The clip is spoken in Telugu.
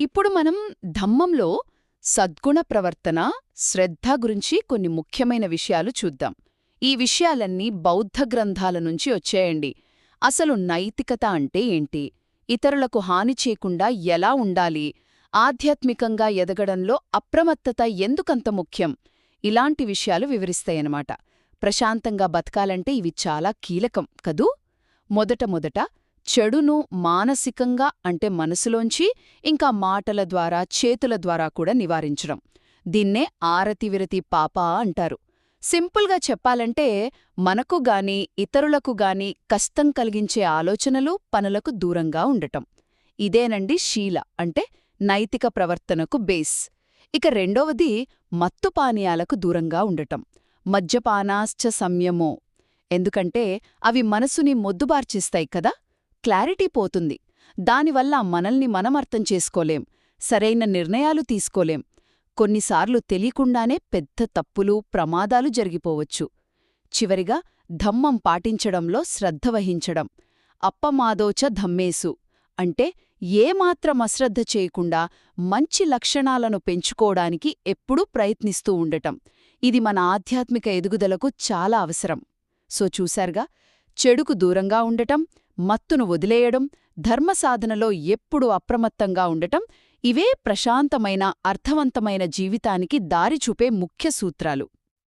ఇప్పుడు మనం ధమ్మంలో సద్గుణ ప్రవర్తన శ్రద్ధ గురించి కొన్ని ముఖ్యమైన విషయాలు చూద్దాం. ఈ విషయాలన్నీ బౌద్ధ గ్రంథాల నుంచి వచ్చేయండి. అసలు నైతికత అంటే ఏంటి? ఇతరులకు హాని చేయకుండా ఎలా ఉండాలి? ఆధ్యాత్మికంగా ఎదగడంలో అప్రమత్తత ఎందుకంత ముఖ్యం? ఇలాంటి విషయాలు వివరిస్తాయన్నమాట. ప్రశాంతంగా బతకాలంటే ఇవి చాలా కీలకం కదూ? మొదట మొదట చెడును మానసికంగా అంటే మనసులోంచి ఇంకా మాటల ద్వారా చేతుల ద్వారా కూడా నివారించడం. దీన్నే ఆరతివిరతి పాప అంటారు. సింపుల్గా చెప్పాలంటే మనకు గాని ఇతరులకు గాని కష్టం కలిగించే ఆలోచనలు పనులకు దూరంగా ఉండటం. ఇదేనండి శీల అంటే నైతిక ప్రవర్తనకు బేస్. ఇక రెండవది మత్తు పానీయాలకు దూరంగా ఉండటం. మద్యపానాశ్చ సంయమో. ఎందుకంటే అవి మనసుని మొద్దుబార్చిస్తాయి కదా. క్లారిటీ పోతుంది. దానివల్ల మనల్ని మనం అర్థం చేసుకోలేం. సరైన నిర్ణయాలు తీసుకోలేం. కొన్నిసార్లు తెలియకుండానే పెద్ద తప్పులు ప్రమాదాలు జరిగిపోవచ్చు. చివరిగా ధమ్మం పాటించడంలో శ్రద్ధ వహించడం. అప్పమాదోచ ధమ్మేసు. అంటే ఏమాత్రం అశ్రద్ధ చేయకుండా మంచి లక్షణాలను పెంచుకోవడానికి ఎప్పుడూ ప్రయత్నిస్తూ ఉండటం. ఇది మన ఆధ్యాత్మిక ఎదుగుదలకు చాలా అవసరం. సో చూశారుగా? చెడుకు దూరంగా ఉండటం మత్తును వదిలేయడం ధర్మసాధనలో ఎప్పుడూ అప్రమత్తంగా ఉండటం ఇవే ప్రశాంతమైన అర్థవంతమైన జీవితానికి దారి చూపే ముఖ్య సూత్రాలు.